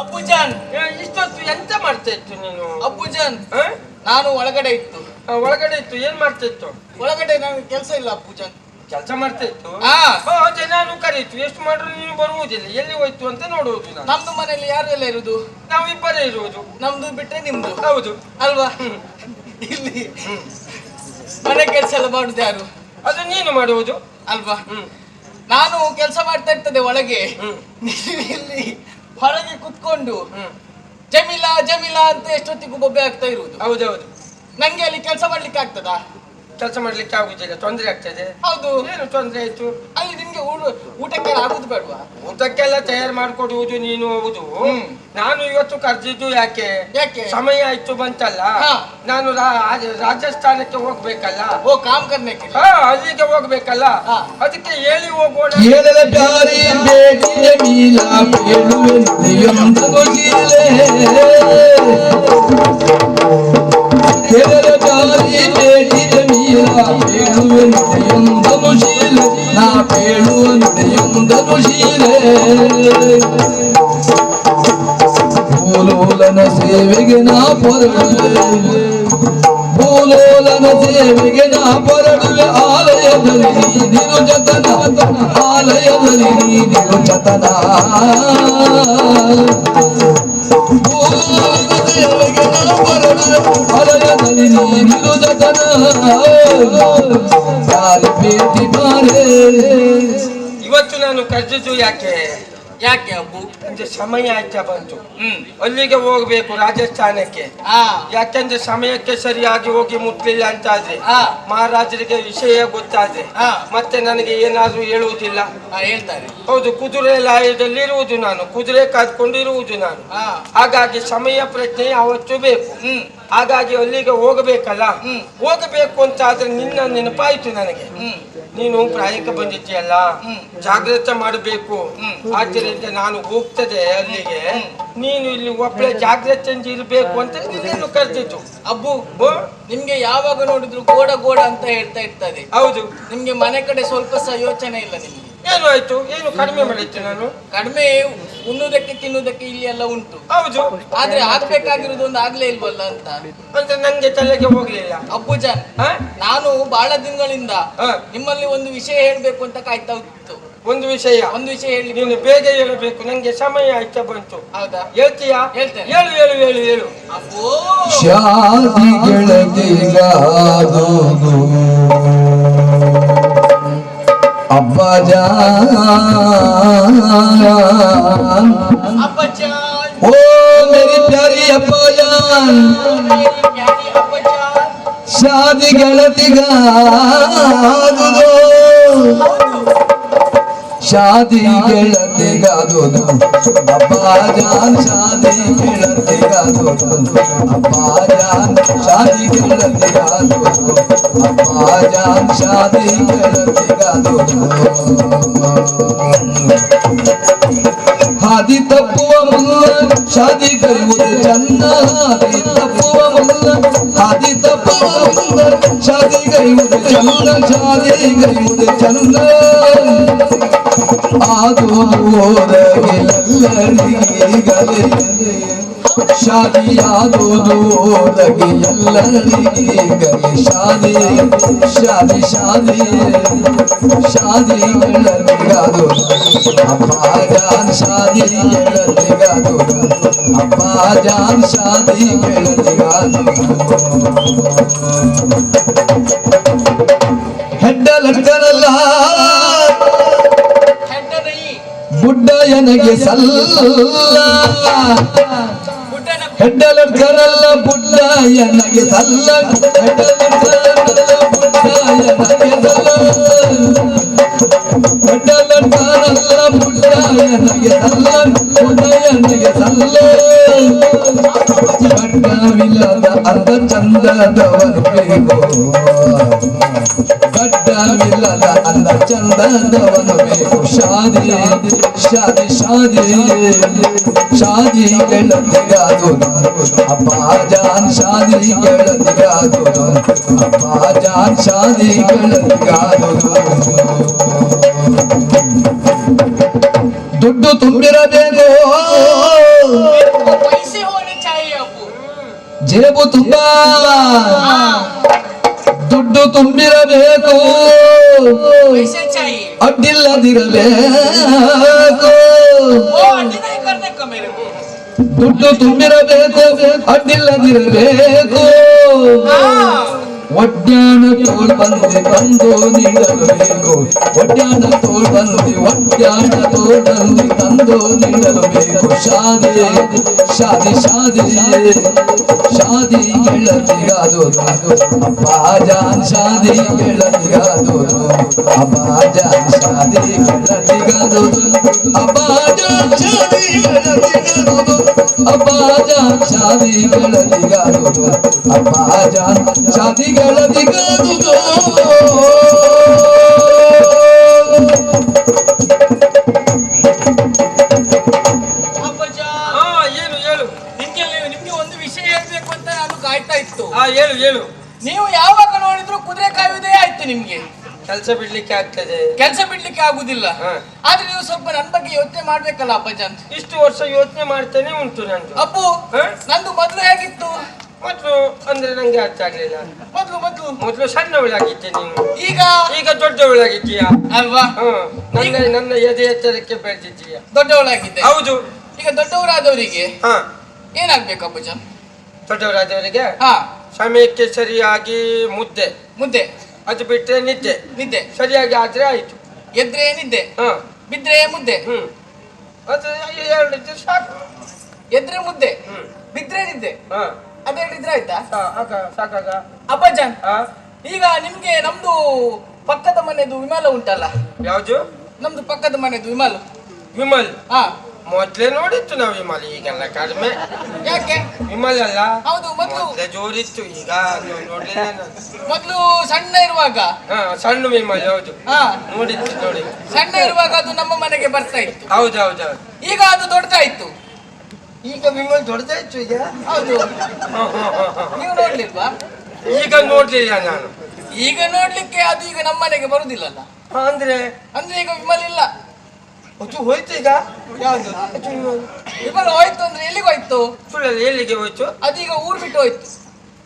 ಅಬ್ಬುಜಾನ್ ಇಷ್ಟೊತ್ತು ಎಂತ ಮಾಡ್ತಾ ಇತ್ತು ನೀನು? ಅಬ್ಬುಜಾನ್? ನಾನು ಒಳಗಡೆ ಇತ್ತು. ಒಳಗಡೆ ಇತ್ತು. ಏನ್ ಮಾಡ್ತಾ ಇತ್ತು? ಒಳಗಡೆ ನನಗೆ ಕೆಲಸ ಇಲ್ಲ ಅಬ್ಬುಜಾನ್ ಕೆಲಸ ಮಾಡ್ತಾ ಇತ್ತು? ನಾನು ಕರೀತು. ಎಷ್ಟು ಮಾಡ್ರು ನೀನು ಬರುವುದಿಲ್ಲ. ಎಲ್ಲಿ ಹೋಯ್ತು ಅಂತ ನೋಡುವುದು ನಮ್ದು ಮನೆಯಲ್ಲಿ ಯಾರು ಎಲ್ಲ ಇರುದು? ನಾವು ಇಬ್ಬರೇ ಇರುವುದು. ನಮ್ದು ಬಿಟ್ರೆ ನಿಮ್ದು. ಹೌದು. ಅಲ್ವಾ? ಇಲ್ಲಿ ಮನೆ ಕೆಲಸ ಎಲ್ಲ ಮಾಡುದು ಯಾರು? ಅದು ನೀನು ಮಾಡುವುದು. ಅಲ್ವಾ? ನಾನು ಕೆಲಸ ಮಾಡ್ತಾ ಇರ್ತದೆ ಒಳಗೆ. ಇಲ್ಲಿ ಹೊರಗೆ ಕುತ್ಕೊಂಡು ಜಮಿಲಾ ಜಮಿಲಾ ಅಂತ ಎಷ್ಟೊತ್ತಿಗೂ ಬೊಬ್ಬೆ ಆಗ್ತಾ ಇರುವುದು. ಹೌದೌದು. ನಂಗೆ ಅಲ್ಲಿ ಕೆಲಸ ಮಾಡ್ಲಿಕ್ಕೆ ಆಗ್ತದಾ ಕೆಲಸ ಮಾಡ್ಲಿಕ್ಕೆ ಆಗುದಿಲ್ಲ ತೊಂದರೆ ಆಗ್ತದೆ. ಹೌದು. ಏನು ತೊಂದರೆ ಆಯ್ತು? ಅಲ್ಲಿ ನಿಮ್ಗೆ ಊಟಕ್ಕೆಲ್ಲ ಊಟಕ್ಕೆ ಆಗುದು ಬೇಡವಾ? ಊಟಕ್ಕೆಲ್ಲ ತಯಾರು ಮಾಡ್ಕೊಡುವುದು ನೀನು ಹೌದು. ಹ್ಮ್. ನಾನು ಇವತ್ತು ಕರೆದಿದ್ದು ಯಾಕೆ? ಯಾಕೆ? ಸಮಯ ಆಯ್ತು ಬಂತಲ್ಲ. ನಾನು ರಾಜಸ್ಥಾನಕ್ಕೆ ಹೋಗ್ಬೇಕಲ್ಲ. ಓ ಕಾಮ್ ಕರ್ನಕ್ಕೆ ಹಾ ಅಲ್ಲಿಗೆ ಹೋಗ್ಬೇಕಲ್ಲ. ಅದಕ್ಕೆ ಹೇಳಿ ಹೋಗೋಣ. ಕೇಳಲ ಬೇಡುವೆ ನುಡಿಯೊಂದನು ಶೀಲೆ ನಾ ಬೇಡುವ ನುಡಿಯೊಂದನು ಶೀಲೆ ಭೂಲೋಲನ ಸೇವೆಗೆ ನಾ ಪೊರಡುವೆ ಭೂಲೋಲನ ಸೇವೆಗೆ ನಾ ಪೊರಡುವೆ ಆಲಯದಲ್ಲಿ ನೀನು ಜತನ ಆಲಯದಲ್ಲಿ ನೀನು ಜತನ ಇವತ್ತು ನಾನು ಕರ್ದಿದ್ದು ಯಾಕೆ? ಯಾಕೆ ಅಬ್ಬು? ಅಂದ್ರೆ ಸಮಯ ಆಯ್ತಾ ಬಂತು. ಹ್ಮ್. ಅಲ್ಲಿಗೆ ಹೋಗ್ಬೇಕು ರಾಜಸ್ಥಾನಕ್ಕೆ. ಯಾಕಂದ್ರೆ ಸಮಯಕ್ಕೆ ಸರಿಯಾಗಿ ಹೋಗಿ ಮುಟ್ಲಿಲ್ಲ ಅಂತಾದ್ರೆ ಆದ್ರೆ ಮಹಾರಾಜರಿಗೆ ವಿಷಯ ಗೊತ್ತಾದ್ರೆ ಮತ್ತೆ ನನಗೆ ಏನಾದ್ರೂ ಹೇಳುವುದಿಲ್ಲ. ಹೇಳ್ತಾರೆ. ಹೌದು ಕುದುರೆ ಲಾಯದಲ್ಲಿ ಇರುವುದು ನಾನು. ಕುದುರೆ ಕಾದ್ಕೊಂಡಿರುವುದು ನಾನು. ಹಾಗಾಗಿ ಸಮಯ ಪ್ರಜ್ಞೆ ಅವತ್ತು ಬೇಕು. ಹ್ಮ್. ಹಾಗಾಗಿ ಅಲ್ಲಿಗೆ ಹೋಗಬೇಕಲ್ಲ. ಹೋಗಬೇಕು ಅಂತ ಆದ್ರೆ ನಿನ್ನ ನೆನಪಾಯ್ತು ನನಗೆ. ನೀನು ಪ್ರಾಯಕ್ಕೆ ಬಂದಿದ್ದೀಯಲ್ಲ. ಜಾಗ್ರತೆ ಮಾಡಬೇಕು. ಆದ್ದರಿಂದ ನಾನು ಹೋಗ್ತದೆ ಅಲ್ಲಿಗೆ. ನೀನು ಇಲ್ಲಿ ಒಬ್ಬಳೆ ಜಾಗ್ರತೆ ಇರಬೇಕು ಅಂತ ನಿನ್ನನ್ನು ಕರೆದಿದ್ದು. ಅಬ್ಬು ನಿಮ್ಗೆ ಯಾವಾಗ ನೋಡಿದ್ರು ಗೋಡ ಗೋಡ ಅಂತ ಹೇಳ್ತಾ ಇರ್ತದೆ. ಹೌದು. ನಿಮ್ಗೆ ಮನೆ ಕಡೆ ಸ್ವಲ್ಪ ಸಹ ಯೋಚನೆ ಇಲ್ಲ ನಿಮ್ಗೆ. ಏನು ಆಯ್ತು ಏನು ಕಡಿಮೆ ಮಾಡಿತ್ತು ನಾನು? ಕಡಿಮೆ ಉಣ್ಣುವುದಕ್ಕೆ ತಿನ್ನುವುದಕ್ಕೆ ಇಲ್ಲಿ ಎಲ್ಲ ಉಂಟು. ಹೌದು. ಆದ್ರೆ ಆಗ್ಬೇಕಾಗಿರೋದು ಒಂದು ಆಗ್ಲೇ ಇಲ್ವಲ್ಲ ಅಂತ. ಅಂತ ನಂಗೆ ತಲೆಗೆ ಹೋಗ್ಲಿಲ್ಲ. ಅಬ್ಬುಜಾನ್ ಹ? ನಾನು ಬಹಳ ದಿನಗಳಿಂದ ಹ. ನಿಮ್ಮಲ್ಲಿ ಒಂದು ವಿಷಯ ಹೇಳ್ಬೇಕು ಅಂತ ಕಾಯ್ತಾ ಇತ್ತು. ಒಂದು ವಿಷಯ. ಒಂದು ವಿಷಯ ಹೇಳಿ ನೀನು ಬೇಗ ಹೇಳಬೇಕು. ನಂಗೆ ಸಮಯ ಆಯ್ತಾ ಬಂತು. ಹೌದಾ? ಹೇಳ್ತೀಯಾ? ಹೇಳ್ತೇನೆ. ಹೇಳು ಹೇಳು ಹೇಳು ಹೇಳು. ಅಬ್ಬೋ! ಶಾದಿ ಗೆಳತಿಗಾದೋದು ಅಬ್ಬಜ ಅಬ್ಬಜಾನ್ ಓ ಮೇರಿ ಪ್ಯಾರಿ ಅಬ್ಬಜಾನ್ ಪ್ಯಾರಿ ಅಬ್ಬಜಾನ್ ಶಾದಿ ಗೆಳತಿಗಾದುದು ಶಾದಿ ಗೆಳತಿಗಾದುದು ಅಬ್ಬಜಾನ್ ಶಾದಿ ಗೆಳತಿಗಾದುದು ಅಬ್ಬಜಾನ್ ಶಾದಿ ಗೆಳತಿಗಾದುದು ಅಬ್ಬಜಾನ್ ಶಾದಿ ಗೆಳತಿಗಾದುದು ಹಾದಿ ತಪ್ಪುವ ಮುನ್ನ ಶಾದಿ ಕೈಯುವುದು ಚಂದ ಹಾದಿ ತಪ್ಪುವ ಮುನ್ನ ಹಾದಿ ತಪ್ಪುವ ಮುನ್ನ ಶಾದಿ ಕೈಯುವುದು ಚಂದ ಶಾದಿ ಕೈಯುವುದು ಚಂದ ಅದು ಓದಗಿಲ್ಲರಿಗಲೇ ಶಾದಿಯಾದುದು ಓದಗಿ ಎಲ್ಲರಿಗಲೇ ಶಾದಿ ಶಾದಿ ಶಾದಿ ಶಾದಿ ಗೆಳತಿಗಾದು ಅಪ್ಪ ಜಾನ್ ಶಾದಿ ಗೆಳತಿಗಾದು ಅಪ್ಪ ಜಾನ್ ಶಾದಿ ಗೆಳತಿಗಾದು ಹೆಡ್ಡ ಲಡ್ಕರಲ್ಲ ಹೆಡ್ಡನೈ ಬುಡ್ಡಯ್ಯನಿಗೆ ಸಲ್ಲ ಬುಡ್ಡನ ಹೆಡ್ಡಲಡ್ಕರಲ್ಲ ಬುಡ್ಡಯ್ಯನಿಗೆ ಸಲ್ಲ ಹೆಡ್ಡಲಡ್ಕರಲ್ಲ ಬುಡ್ಡಯ್ಯನಿಗೆ ಸಲ್ಲ ಹೆಡ್ಡಲಡ್ಕರಲ್ಲ ಬುಡ್ಡಯ್ಯನಿಗೆ ಸಲ್ಲ ಬುಡ್ಡಯ್ಯನಿಗೆ ಸಲ್ಲ ಗಡ್ಡವಿಲ್ಲದ ಅರ್ಧ ಚಂದದವನು ಪಟ್ಟ ಮಿಲ್ಲದ ಅಂದ ಚಂದದವನು ಬೇಕು ಶಾದಿ ಶಾದಿ ಶಾದಿ ಶಾದಿ ಗೆಳತಿಗಾದು ಅಪ್ಪ ಜಾನ್ ಶಾದಿ ಗೆಳತಿಗಾದು ಅಪ್ಪ ಜಾನ್ ಶಾದಿ ಗೆಳತಿಗಾದು ದುಡ್ಡು ತುಂಬಿರಬೇಕು ಜೇಬು ತುಂಬ ದುಡ್ಡು ತುಂಬಿರಬೇಕು पैसे चाहिए ಅಡ್ಡಿಲ್ಲದಿರಬೇಕು वो अड्डी नहीं करने का मेरे को ದುಡ್ಡು ತುಂಬಿರಬೇಕು ಅಡ್ಡಿಲ್ಲದಿರಬೇಕು ಒಡ್ಯಾಣ ತೋಳ್ ಬಂದೆ ತಂದು ನೀಡಬೇಕು ಒಡ್ಯಾಣ ತೋಳ್ ಬಂದೆ ಒಡ್ಯಾಣ ತೋಳ್ ಬಂದೆ ತಂದು ನೀಡಬೇಕು ಶಾದಿ ಶಾದಿ ಶಾದಿ ಶಾದಿ ಗೆಳತಿಗಾದೋದು ಅಬ್ಬಾಜಾನ್ ಶಾದಿ ಗೆಳತಿಗಾದೋದು ಅಬ್ಬಾಜಾನ್ ಶಾದಿ ಗೆಳತಿಗಾದೋದು ಅಬ್ಬಾಜಾನ್ ಶಾದಿ ಗೆಳತಿಗಾದೋದು ಅಬ್ಬಾಜಾನ್ ಶಾದಿ ಗೆಳತಿಗಾದೋದು ಅಬ್ಬಾಜಾನ್ ಶಾದಿ ಗೆಳತಿಗಾದೋದು ಏನು ಹೇಳು ನಿಮ್ಗೆ ನಿಮ್ಗೆ ಒಂದು ವಿಷಯ ಹೇಳ್ಬೇಕು ಅಂತ ನಾನು ಕಾಯ್ತಾ ಇತ್ತು. ಹಾ ಹೇಳು ಹೇಳು. ನೀವು ಯಾವಾಗ ನೋಡಿದ್ರು ಕುದುರೆ ಕಾಯುವುದೇ ಆಯ್ತು ನಿಮ್ಗೆ. ಕೆಲಸ ಬಿಡ್ಲಿಕ್ಕೆ ಆಗ್ತದೆ. ಕೆಲಸ ಬಿಡ್ಲಿಕ್ಕೆ ಆಗುದಿಲ್ಲ. ಆದ್ರೆ ನೀವು ಸ್ವಲ್ಪ ನನ್ ಬಗ್ಗೆ ಯೋಚನೆ ಮಾಡ್ಬೇಕಲ್ಲ ಅಪ್ಪಜ್ಜ ಅಂತ. ಇಷ್ಟು ವರ್ಷ ಯೋಚನೆ ಮಾಡ್ತೇನೆ ಉಂಟು ನಂದು. ಅಪ್ಪು ಹಾ? ನಂದು ಮದುವೆ ಹೇಗಿತ್ತು? ಮೊದ್ಲು ಅಂದ್ರೆ ನಂಗೆ ಅರ್ಥ ಆಗ್ಲಿಲ್ಲ. ಮೊದ್ಲು ಮೊದಲು. ಮೊದಲು ಸಣ್ಣವಳಾಗಿದ್ದೆ ನೀನು. ಈಗ? ಈಗ ದೊಡ್ಡವಳಾಗಿದ್ದೀಯ? ಅಲ್ವಾ? ಹ್ಮ್ ನನ್ನ ನನ್ನ ಎದೆ ಎತ್ತರಕ್ಕೆ ಬೆಳೆದಿದ್ದೀಯ. ದೊಡ್ಡವಳಾಗಿದ್ದೆ. ಹೌದು. ಈಗ ದೊಡ್ಡವರಾದವರಿಗೆ ಹಾ. ಏನಾಗ್ಬೇಕು ಅಪ್ಪಜ್ಜ ದೊಡ್ಡವರಾದವರಿಗೆ ಹಾ. ಸಮಯಕ್ಕೆ ಸರಿಯಾಗಿ ಮುದ್ದೆ. ಮುದ್ದೆ. ಅದು ಬಿಟ್ಟರೆ ನಿದ್ದೆ. ನಿದ್ದೆ. ಸರಿಯಾಗಿ ಆದ್ರೆ ಆಯ್ತು. ಎದ್ರೆ ನಿದ್ದೆ. ಹಾ. ಬಿದ್ರೆ ಮುದ್ದೆ. ಹ್ಮ್. ಅದು ಎರಡು ಸಾಕು. ಎದ್ರೆ ಮುದ್ದೆ. ಹ್ಮ್. ಬಿದ್ರೆ ನಿದ್ದೆ. ಹಾ. ಅದೇಳಿದ್ರೆ ಆಯ್ತಾ? ಸಾ- ಆಗ ಸಾಕಾಗ. ಅಪ್ಪಜ್ಜನ್ ಹಾ? ಈಗ ನಿಮ್ಗೆ ನಮ್ದು ಪಕ್ಕದ ಮನೆದು ವಿಮಲ ಉಂಟಲ್ಲ? ಯಾವ್ದು? ನಮ್ದು ಪಕ್ಕದ ಮನೆದು ವಿಮಲ್. ವಿಮಲ್? ಹಾ. ಮೊದ್ಲೇ ನೋಡಿತ್ತು ನಾವು ವಿಮಲ್ ಈಗೆಲ್ಲ ಕಡಿಮೆ. ಯಾಕೆ? ವಿಮಲ್ ಅಲ್ಲ? ಹೌದು ಮೊದ್ಲು ಜೋರಿತ್ತು ಈಗ ನೋಡ್ಲಿಲ್ಲ ಮೊದ್ಲು ಸಣ್ಣ ಇರುವಾಗ? ಹಾ ಸಣ್ಣ ವಿಮಲ್ ಹೌದು. ಹಾ. ನೋಡಿತ್ತು ನೋಡಿ. ಸಣ್ಣ ಇರುವಾಗ ಅದು ನಮ್ಮ ಮನೆಗೆ ಬರ್ತಾ ಇತ್ತು. ಹೌದು ಹೌದು ಈಗ ಅದು ದೊಡ್ಡತಾ ಈಗ ವಿಮಲ್ ಹೆಚ್ಚು ಈಗ? ಹೌದು. ನೀವು ನೋಡ್ಲಿಲ್ವಾ? ಈಗ ನೋಡ್ಲಿಲ್ಲ ನಾನು. ಈಗ ನೋಡ್ಲಿಕ್ಕೆ ಅದು ಈಗ ನಮ್ಮ ಮನೆಗೆ ಬರುದಿಲ್ಲಲ್ಲ? ಹಾ, ಅಂದ್ರೆ? ಅಂದ್ರೆ ಈಗ ವಿಮಲ್ ಇಲ್ಲ. ಅದು ಹೋಯ್ತು ಈಗ? ಯಾವುದು? ವಿಮಲ್. ಹೋಯ್ತು ಅಂದ್ರೆ ಎಲ್ಲಿಗೆ ಹೋಯ್ತು? ಸುಳ್ಳಲ್ಲಿ ಎಲ್ಲಿಗೆ ಹೋಯ್ತು? ಅದೀಗ ಊರ್ ಬಿಟ್ಟು ಹೋಯ್ತು.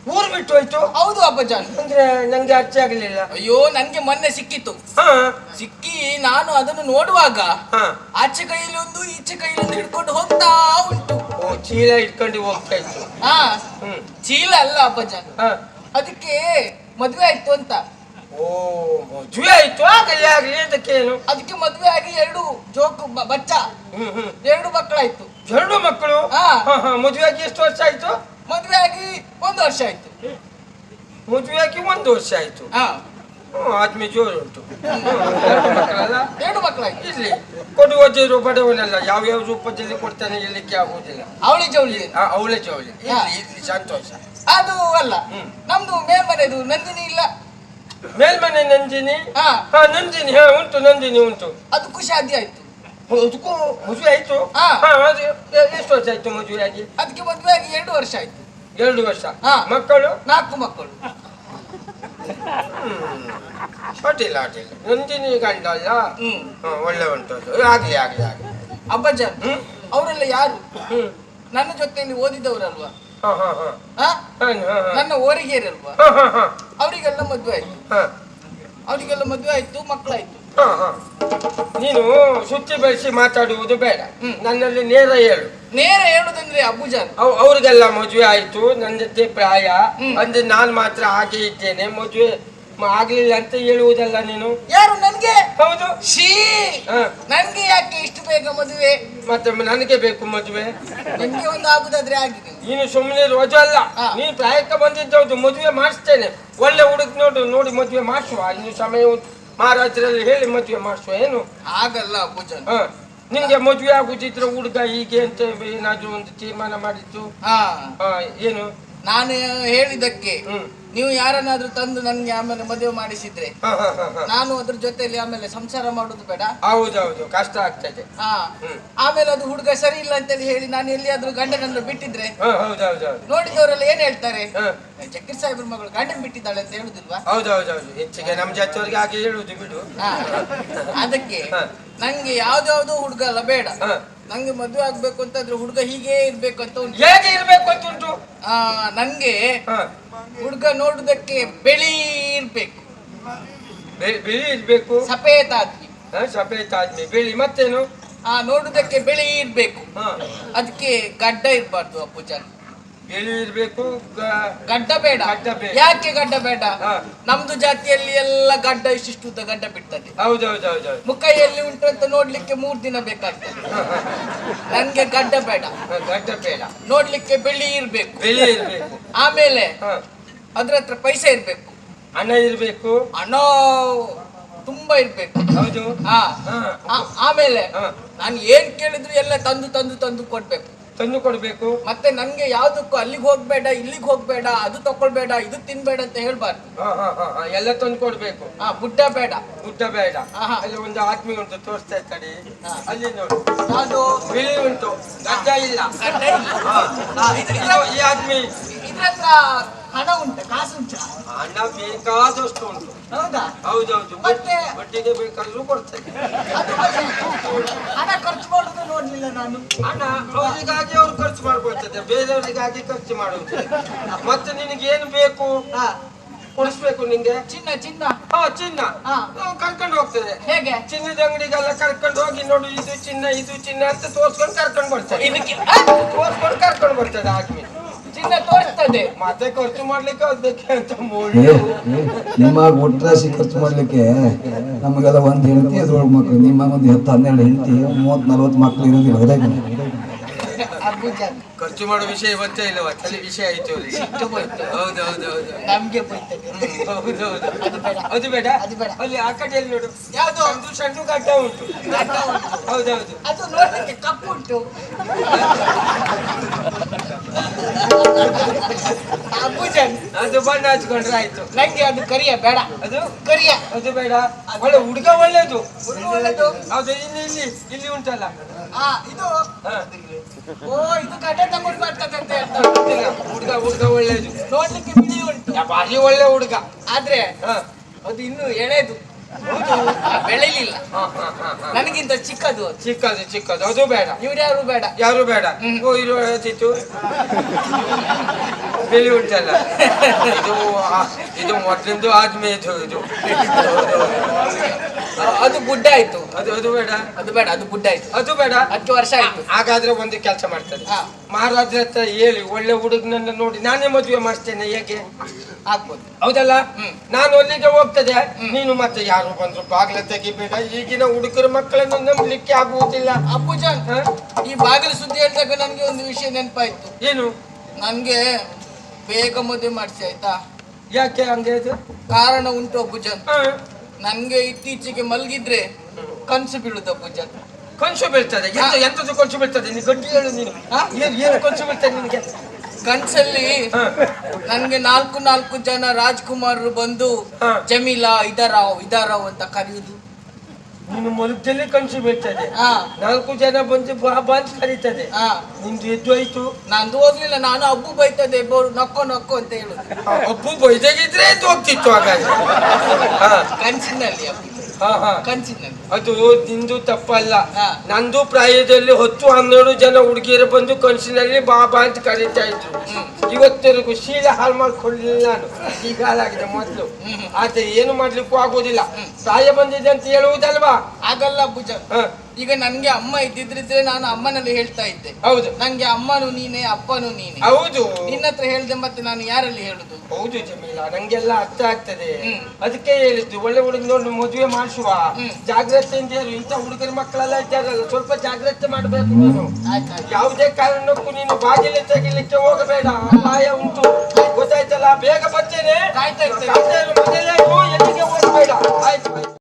ಊರ್ ಬಿಟ್ಟು ಹೋಯ್ತು. ಹೌದು ಅಪ್ಪಜಾನ್ ಅಂದ್ರೆ ನಂಗೆ ಅರ್ಚೆ ಆಗಲಿಲ್ಲ. ಅಯ್ಯೋ ನಂಗೆ ಮೊನ್ನೆ ಸಿಕ್ಕಿತ್ತು. ಹಾ. ಸಿಕ್ಕಿ ನಾನು ಅದನ್ನು ನೋಡುವಾಗ ಹಾ. ಆಚೆ ಕೈಯಲ್ಲಿ ಒಂದು ಈಚೆ ಕೈಯಲ್ಲಿ ಒಂದು ಹಿಡ್ಕೊಂಡು ಹೋಗ್ತಾ ಉಂಟು. ಓ ಚೀಲ ಇಟ್ಕೊಂಡು ಹೋಗ್ತಾ ಇತ್ತು. ಹಾ. ಹ್ಮ್. ಚೀಲ ಅಲ್ಲ ಅಬ್ಬಜಾನ್ ಹಾ. ಅದಕ್ಕೆ ಮದ್ವೆ ಆಯ್ತು ಅಂತ. ಓ ಮದುವೆ ಆಯ್ತು ಆಗಲಿ ಆಗ್ಲಿ ಅದಕ್ಕೇನು ಅದಕ್ಕೆ ಮದ್ವೆ ಆಗಿ ಎರಡು ಜೋಕು ಬ- ಬಚ್ಚ. ಹ್ಮ್ ಹ್ಮ್. ಎರಡು ಮಕ್ಕಳಾಯ್ತು. ಎರಡು ಮಕ್ಕಳು? ಹಾ. ಮದುವೆ ಆಗಿ ಎಷ್ಟು ವರ್ಷ ಆಯ್ತು? ಮದ್ವೆ ಆಗಿ ಒಂದು ವರ್ಷ ಆಯ್ತು. ಮದುವೆ ಆಗಿ ಒಂದು ವರ್ಷ ಆಯ್ತು. ಹಾ. ಆದ್ಮಿ ಜೋರು ಉಂಟು. ಎರಡು ಮಕ್ಕಳಾಯ್ತು. ಇಲ್ಲಿ ಕೊಡುವ ಜೋರು ಬಡವನಲ್ಲ ಯಾವ ಯಾವ ರೂಪದಲ್ಲಿ ಕೊಡ್ತಾನೆ ಇರ್ಲಿಕ್ಕೆ ಆಗುವುದಿಲ್ಲ ಅವಳಿ ಜವಳಿ. ಅವಳೆ ಜವಳಿ. ಇಲ್ಲಿ ಸಂತೋಷ. ಅದು ಅಲ್ಲ. ನಮ್ದು ಮೇಲ್ಮನೆದು ನಂದಿನಿ ಇಲ್ಲ. ಮೇಲ್ಮನೆ ನಂದಿನಿ? ಹಾ. ನಂದಿನಿ ಹಾ ಉಂಟು ನಂದಿನಿ ಉಂಟು. ಅದು ಖುಷಿ ಆಯ್ತು. ಅದಕ್ಕೂ ಮದುವೆ ಆಯ್ತು? ಹಾ. ಎಷ್ಟು ವರ್ಷ ಆಯ್ತು ಮದುವೆ ಆಗಿ ಅದಕ್ಕೆ ಮದುವೆ ಆಗಿ ಎರಡು ವರ್ಷ ಆಯ್ತು. ಎರಡು ವರ್ಷ. ಮಕ್ಕಳು? ನಾಲ್ಕು ಮಕ್ಕಳು. ಅಡ್ಡಿಲ್ಲ ಅಡ್ಡಿಲ್ಲ ನಂದಿನಿ ಗಂಡ ಅಲ್ಲ ಒಳ್ಳೆ ಉಂಟು ಆಗಲಿ ಆಗ್ಲಿ ಆಗ್ಲಿ. ಹ್ಮ್? ಅವರೆಲ್ಲ ಯಾರು? ಹ್ಮ್. ನನ್ನ ಜೊತೆಯಲ್ಲಿ ಓದಿದವರಲ್ವಾ. ನನ್ನ ಓರಿಗೆಯರಲ್ವಾ ಅವರಿಗೆಲ್ಲ ಮದುವೆ ಆಯ್ತು. ಅವರಿಗೆಲ್ಲ ಮದುವೆ ಆಯ್ತು ಮಕ್ಕಳಾಯ್ತು. ನೀನು ಸುತ್ತಿ ಬೆಳೆಸಿ ಮಾತಾಡುವುದು ಬೇಡ. ನನ್ನಲ್ಲಿ ನೇರ ಹೇಳು ನೇರ ಹೇಳುದಂದ್ರೆ ಅಬ್ಬುಜಾನ್. ಅವ್ ಅವ್ರಿಗೆಲ್ಲ ಮದುವೆ ಆಯ್ತು ನನ್ನ ಜೊತೆ ಪ್ರಾಯ. ಅಂದ್ರೆ ನಾನು ಮಾತ್ರ ಹಾಗೆ ಇದ್ದೇನೆ. ಮದುವೆ ಆಗ್ಲಿಲ್ಲ ಅಂತ ಹೇಳುವುದಲ್ಲ ನೀನು? ಯಾರು ನನ್ಗೆ? ಹೌದು. ಶೀ. ನನ್ಗೆ ಯಾಕೆ ಇಷ್ಟು ಬೇಗ ಮದುವೆ? ಮತ್ತೆ ನನಗೆ ಬೇಕು ಮದುವೆ. ನಿಮ್ಗೆ ಒಂದು ಆಗುದಾದ್ರೆ ಆಗಿದೆ. ನೀನು ಸುಮ್ಮನೆ ರೋಜು ಅಲ್ಲ. ನೀನು ಪ್ರಾಯಕ್ಕೆ ಬಂದಿದ್ದೌದು ಮದುವೆ ಮಾಡಿಸ್ತೇನೆ. ಒಳ್ಳೆ ಹುಡುಗ ನೋಡು ನೋಡಿ ಮದುವೆ ಮಾಡಿಸುವ. ಇನ್ನು ಸಮಯ ಉಂಟು. ಮಹಾರಾಜರಲ್ಲಿ ಹೇಳಿ ಮದುವೆ ಮಾಡಿಸುವ ಏನು? ಆಗಲ್ಲ ಪೂಜನ್ ಹ. ನಿಂಗೆ ಮದುವೆ ಆಗುದಿದ್ರೆ ಹುಡುಗ ಹೀಗೆ ಅಂತ ಏನಾದ್ರೂ ಒಂದು ತೀರ್ಮಾನ ಮಾಡಿತ್ತು ಹಾ. ಏನು? ನಾನು ಹೇಳಿದಕ್ಕೆ ಹ್ಮ್. ನೀವು ಯಾರನ್ನಾದ್ರೂ ತಂದು ನನ್ಗೆ ಆಮೇಲೆ ಮದುವೆ ಮಾಡಿಸಿದ್ರೆ. ನಾನು ಅದ್ರ ಜೊತೆಯಲ್ಲಿ ಆಮೇಲೆ ಸಂಸಾರ ಮಾಡುದು ಬೇಡ. ಹೌದೌದು ಕಷ್ಟ ಆಗ್ತದೆ. ಹಾ. ಆಮೇಲೆ ಅದು ಹುಡುಗ ಸರಿ ಇಲ್ಲ ಅಂತೇಳಿ ಹೇಳಿ ನಾನು ಎಲ್ಲಿಯಾದ್ರೂ ಗಂಡನನ್ನು ಬಿಟ್ಟಿದ್ರೆ ನೋಡಿದವರೆಲ್ಲ ಏನ್ ಹೇಳ್ತಾರೆ? ಜಕ್ಕೀರ್ ಸಾಹೇಬ್ರ ಮಗಳು ಗಂಡನ್ ಬಿಟ್ಟಿದ್ದಾಳೆ ಅಂತ ಹೇಳುದಿಲ್ವಾ? ಹೌದೌದು ಹೆಚ್ಚಿಗೆ ನಮ್ಮ ಜಾತಿಯವರಿಗೆ ಹಾಗೆ ಹೇಳುದು ಬಿಡು. ಅದಕ್ಕೆ. ನಂಗೆ ಯಾವ್ದಾವ್ದು ಹುಡುಗ ಅಲ್ಲ ಬೇಡ. ನಂಗೆ ಮದುವೆ ಆಗ್ಬೇಕು ಅಂತಂದ್ರೆ ಹುಡುಗ ಹೀಗೆ ಇರ್ಬೇಕು ಅಂತ ಉಂಟು. ಹೇಗೆ ಇರ್ಬೇಕು ಅಂತ ಉಂಟು? ಆ, ನಂಗೆ ಹುಡುಗ ನೋಡುದಕ್ಕೆ ಬೆಳಿ ಇರ್ಬೇಕು. ಬೆ- ಬಿಳಿ ಇರ್ಬೇಕು? ಸಫೇದ್ ಆದ್ಮಿ ಹಾ, ಸಫೇದ್ ಆದ್ಮಿ ಬಿಳಿ ಮತ್ತೇನು? ಆ ನೋಡುದಕ್ಕೆ ಬೆಳಿ ಇರ್ಬೇಕು. ಹಾ. ಅದಕ್ಕೆ ಗಡ್ಡ ಇರ್ಬಾರ್ದು ಅಪ್ಪುಜನ್ ಇರ್ಬೇಕು ಗ- ಗಡ್ಡ ಬೇಡ. ಗಡ್ಡ ಬೇಡ. ಯಾಕೆ ಗಡ್ಡ ಬೇಡ? ಹಾ. ನಮ್ದು ಜಾತಿಯಲ್ಲಿ ಎಲ್ಲ ಗಡ್ಡ ಇಷ್ಟಿಷ್ಟು ಉದ್ದ ಗಡ್ಡ ಬಿಡ್ತದೆ. ಮುಖೈಯಲ್ಲಿ ಮುಖ ಎಲ್ಲಿ ಉಂಟು ಅಂತ ನೋಡ್ಲಿಕ್ಕೆ ಮೂರ್ ದಿನ ಬೇಕಾಗ್ತದೆ. ನನ್ಗೆ ಗಡ್ಡ ಬೇಡ. ಗಡ್ಡ ಬೇಡ. ನೋಡ್ಲಿಕ್ಕೆ ಬೆಳ್ಳಿ ಇರ್ಬೇಕು. ಬೆಳ್ಳಿ ಇರ್ಬೇಕು. ಆಮೇಲೆ ಹಾ. ಅದ್ರ ಹತ್ರ ಪೈಸೆ ಇರ್ಬೇಕು. ಹಣ ಇರ್ಬೇಕು. ಹಣ ತುಂಬಾ ಇರ್ಬೇಕು. ಹೌದು. ಹಾ. ಹಾ. ಆ- ಆಮೇಲೆ ಹಾ. ನಾನು ಏನ್ ಕೇಳಿದ್ರು ಎಲ್ಲ ತಂದು ತಂದು ತಂದು ಕೊಡ್ಬೇಕು. ತಂದು ಕೊಡಬೇಕು. ಮತ್ತೆ ನನ್ಗೆ ಯಾವ್ದಕ್ಕೂ ಅಲ್ಲಿಗೆ ಹೋಗ್ಬೇಡ ಇಲ್ಲಿಗೆ ಹೋಗ್ಬೇಡ ಅದು ತಕೊಳ್ಬೇಡ ಇದು ತಿನ್ಬೇಡ ಅಂತ ಹೇಳ್ಬಾರ್ದು. ಹಾ ಹಾ ಹಾ ಹಾ, ಎಲ್ಲ ತಂದು ಕೊಡ್ಬೇಕು. ಹಾ ಬುಡ್ಡ ಬೇಡ. ಊಟ ಬೇಡ. ಆಹಾ. ಅಲ್ಲಿ ಒಂದು ಆತ್ಮಿ ಉಂಟು ತೋರಿಸ್ತಾ ಇರ್ತಾರೆ. ಹಾ. ಅಲ್ಲಿ ನೋಡಿ. ಯಾವ್ದು ಬಿಳಿ ಉಂಟು ಗಡ್ಡ ಇಲ್ಲ. ಗಡ್ಡ ಇಲ್ಲ. ಹಾ, ಇದ್ರ- ಇದು ಈ ಇದ್ರ ಹತ್ರ ಹಣ ಉಂಟು ಕಾಸು ಉಂಟಾ. ಹಣ ಬೇಕಾದಷ್ಟು ಉಂಟು. ಹೌದಾ? ಹೌದೌದು ಮತ್ತೆ? ಬಡ್ಡಿಗೆ ಬೇಕಾದ್ರೂ ಕೊಡ್ತೇನೆ. ಅದು ಮತ್ತೆ ಹಣ ಖರ್ಚು ಮಾಡೋದು ನೋಡ್ಲಿಲ್ಲ ನಾನು. ಹಣ ಅವರಿಗಾಗಿ ಅವ್ರು ಖರ್ಚು ಮಾಡ್ಕೊಳ್ತದೆ ಬೇರೆಯವರಿಗಾಗಿ ಖರ್ಚು ಮಾಡುವುದು. ಮತ್ತೆ ನಿನಗೆ ಏನು ಬೇಕು? ಹಾ. ಕೊಡಿಸ್ಬೇಕು ನಿಂಗೆ? ಚಿನ್ನ ಚಿನ್ನ. ಹಾ ಚಿನ್ನ. ಕರ್ಕೊಂಡು ಹೋಗ್ತದೆ ಹೇಗೆ? ಚಿನ್ನದ ಅಂಗಡಿಗೆಲ್ಲ ಕರ್ಕೊಂಡು ಹೋಗಿ ನೋಡು ಇದು ಚಿನ್ನ ಇದು ಚಿನ್ನ ಅಂತ ತೋರ್ಸ್ಕೊಂಡು ಕರ್ಕೊಂಡು ಬರ್ತದೆ ತೋರ್ಸ್ಕೊಂಡು ಕರ್ಕೊಂಡು ಬರ್ತದೆ ಆದ್ಮಿ ಚಿನ್ನ ತೋರಿಸ್ತದೆ. ಮತ್ತೆ ಖರ್ಚು ಮಾಡ್ಲಿಕ್ಕೆ ಅಂತ ಏ, ನಿಮಗೆ ಏ, ನಿಮ್ಮ ಒಟ್ರಾಶಿ ಖರ್ಚು ಮಾಡ್ಲಿಕ್ಕೆ ನಮಗೆಲ್ಲ ಒಂದು ಹೆಂಡತಿ ಅದ್ರೊಳಗೆ ಮಕ್ಳು ನಿಮ್ಮ ಒಂದು ಹತ್ತು ಹನ್ನೆರಡು ಹೆಂಡತಿ ಮೂವತ್ತು ನಲ್ವತ್ತು ಮಕ್ಳು ಇರೋದಿಲ್ಲ ಖರ್ಚು ಮಾಡೋ ವಿಷಯ ಗೊತ್ತೇ ಇಲ್ಲವ? ತಲೆ ವಿಷಯ ಆಯ್ತು. ಹೌದು ಹೌದು ಹೌದು. ನಮ್ಗೆ ಹೌದು ಹೌದು. ಅದು ಬೇಡ. ಅದು ಬೇಡ? ಅಲ್ಲಿ ಆ ಕಡೆಯಲ್ಲಿ ನೋಡು. ಯಾವ್ದು? ಒಂದು ಸಣ್ಣ ಗಡ್ಡ ಉಂಟು. ಹೌದೌದು ಅದು ನೋಡಕ್ಕೆ ಕಪ್ಪು ಉಂಟು. ಅಬುಜನ್ ಅದು ಬಣ್ಣ ಹಚ್ಕೊಂಡ್ರೆ ಆಯ್ತು. ನಂಗೆ ಅದು ಕರಿಯ ಬೇಡ. ಅದು? ಕರಿಯ. ಅದು ಬೇಡ. ಒಳ್ಳೆ ಹುಡುಗ ಒಳ್ಳೇದು. ಹುಡುಗ ಒಳ್ಳೆದು. ಹೌದು ಇಲ್ಲಿ ಇಲ್ಲಿ ಇಲ್ಲಿ ಉಂಟಲ್ಲ. ಆ ಇದು. ಓ ಇದು ಕಡೆ ತಗೊಂಡು ಮಾಡ್ತಕ್ಕಂತೆ ಅಂತ ಹುಡುಗ ಹುಡುಗ ಒಳ್ಳೇದು. ನೋಡ್ಲಿಕ್ಕೆ ಬಿಳಿ ಉಂಟು. ಭಾರಿ ಒಳ್ಳೆ ಹುಡುಗ. ಆದ್ರೆ. ಅದು ಇನ್ನು ಎಳೆದು. ಬೆಳೆಯಲಿಲ್ಲ. ನನಗಿಂತ ಚಿಕ್ಕದು ಚಿಕ್ಕದು ಚಿಕ್ಕದು. ಅದು ಬೇಡ. ಇವ್ರ್ಯಾರು ಬೇಡ? ಯಾರು ಬೇಡ? ಓ ಇರೋ ಹೇಳ್ತಿತ್ತು ಬಿಳಿ ಉಂಟಲ್ಲ. ಇದು ಇದು ಮೊದ್ಲಿಂದು ಆದ್ಮೇದು ಇದು. ಅದು ಗುಡ್ಡ ಆಯ್ತು. ಅದು ಅದು ಬೇಡ. ಅದು ಬೇಡ ಅದು ಗುಡ್ಡ ಆಯ್ತು. ಅದು ಬೇಡ. ಹತ್ತು ವರ್ಷ ಆಯ್ತು. ಹಾಗಾದ್ರೆ ಒಂದು ಕೆಲಸ ಮಾಡ್ತದೆ. ಮಹಾರಾಜ್ರ ಹತ್ರ ಹೇಳಿ ಒಳ್ಳೆ ಹುಡುಗನನ್ನ ನೋಡಿ ನಾನೇ ಮದುವೆ ಮಾಡ್ತೇನೆ ಹೇಗೆ? ಆಗ್ಬೋದು. ಹೌದಲ್ಲ? ನಾನು ಅಲ್ಲಿಗೆ ಹೋಗ್ತದೆ. ನೀನು ಮತ್ತೆ ಯಾರು ಬಂದ್ರು ಬಾಗಿಲ ತೆಗಿಬೇಡ. ಈಗಿನ ಹುಡುಗರ ಮಕ್ಕಳನ್ನು ನಂಬಲಿಕ್ಕೆ ಆಗುವುದಿಲ್ಲ. ಅಪ್ಪುಜ? ಈ ಬಾಗಿಲು ಸುದ್ದಿ ಹೇಳಿದಾಗ ನನಗೆ ಒಂದು ವಿಷಯ ನೆನಪಾಯ್ತು. ಏನು? ನನಗೆ ಬೇಗ ಮದುವೆ ಮಾಡಿಸಿ ಆಯ್ತಾ? ಯಾಕೆ ಹಂಗೆ ಕಾರಣ ಉಂಟು ಅಪ್ಪುಜನ್. ನನಗೆ ಇತ್ತೀಚೆಗೆ ಮಲಗಿದ್ರೆ ಕನಸು ಬೀಳುದ ಪೂಜಾ? ಕೊಂಚು ಬೀಳ್ತದೆ ಎಂತ ಎಂತದ್ದು ಕೊಂಚು ಬೀಳ್ತದೆ ನೀನು ಗಟ್ಟಿ ಹೇಳು ನೀನು. ಹಾ? ಏನು ಏನು ಕೊಂಚು ಬೀಳ್ತದೆ ನಿನಗೆ? ಕನ್ಸಲ್ಲಿ ಹ. ನನ್ಗೆ ನಾಲ್ಕು ನಾಲ್ಕು ಜನ ರಾಜ್ಕುಮಾರರು ಬಂದು ಹಾ. ಜಮೀಲಾ ಇದಾರಾವ್ ಇದಾರಾವ್ ಅಂತ ಕರೆಯುದು. ನೀನು ಮಲಗದಲ್ಲಿ ಕನಸು ಬೀಳ್ತದೆ. ನಾಲ್ಕು ಜನ ಬಂದು ಬಾ ಬಾ ಅಂತ ಕರೀತದೆ. ಹಾ ನಿಮ್ದು ಎದ್ದು ಆಯ್ತು ನಂದು ಹೋಗ್ಲಿಲ್ಲ ನಾನು ಅಬ್ಬು ಬೈತದೆ ಬೋರು ನಕ್ಕೋ ನಕ್ಕೋ ಅಂತ ಹೇಳುದು. ಅಬ್ಬು ಬೈದಾಗಿದ್ರೆ ಎದ್ದು ಹೋಗ್ತಿತ್ತು ಹಾಗಾದ್ರೆ. ಹಾ. ಕನ್ಸಿನಲ್ಲಿ ಅಬ್ಬು. ಹಾ ಹಾ. ಕನ್ಸಿನಲ್ಲಿ ಅದು ನಿಂದು ತಪ್ಪಲ್ಲ. ಹಾ. ನಂದು ಪ್ರಾಯದಲ್ಲಿ ಹತ್ತು ಹನ್ನೆರಡು ಜನ ಹುಡುಗಿಯರು ಬಂದು ಕನಸಿನಲ್ಲಿ ಬಾಬಾ ಅಂತ ಕರೀತಾ ಇದ್ರು. ಇವತ್ತರೆಗೂ ಶೀಲ ಹಾಳು ಮಾಡ್ಕೊಳ್ಳಿಲ್ಲ ನಾನು. ಈಗ ಹಾಳಾಗಿದೆ ಮೊದಲು. ಆತ ಆದ್ರೆ ಏನು ಮಾಡ್ಲಿಕ್ಕೂ ಆಗೋದಿಲ್ಲ. ಪ್ರಾಯ ಬಂದಿದೆ ಅಂತ ಹೇಳುವುದಲ್ವಾ? ಆಗಲ್ಲ ಹ, ಈಗ ನನ್ಗೆ ಅಮ್ಮ ಇದ್ದಿದ್ರಿದ್ರೆ ನಾನು ಅಮ್ಮನಲ್ಲಿ ಹೇಳ್ತಾ ಇದ್ದೆ. ಹೌದು. ನಂಗೆ ಅಮ್ಮನು ನೀನೆ ಅಪ್ಪನು ನೀನೆ. ಹೌದು. ನಿನ್ನ ಹತ್ರ ಹೇಳ್ದೆ ಮತ್ತೆ ನಾನು ಯಾರಲ್ಲಿ ಹೇಳುದು? ಹೌದು ಜಮೀಲ ನಂಗೆಲ್ಲ ಅರ್ಥ ಆಗ್ತದೆ. ಅದಕ್ಕೆ ಹೇಳಿದ್ದು ಒಳ್ಳೆ ಹುಡುಗ ನೋಡಿ ಮದುವೆ ಮಾಡಿಸುವ. ಜಾಗ್ರತೆ ಜಾಗ್ರತೆಯಿಂದ ಹೇಳಿ ಇಂಥ ಹುಡುಗರ ಮಕ್ಕಳೆಲ್ಲ ಇದ್ದಾರಲ್ಲ ಸ್ವಲ್ಪ ಜಾಗ್ರತೆ ಮಾಡಬೇಕು ನಾನು. ಯಾವುದೇ ಕಾರಣಕ್ಕೂ ನೀನು ಬಾಗಿಲು ತೆಗಿಲಿಕ್ಕೆ ಹೋಗಬೇಡ. ಅಪಾಯ ಉಂಟು. ಗೊತ್ತಾಯ್ತಲ್ಲ? ಬೇಗ ಬರ್ತೇನೆ. ಆಯ್ತಾ ಮನೆಯಲ್ಲೇ ಎಲ್ಲಿಗೆ ಹೋಗಬೇಡ. ಆಯ್ತು.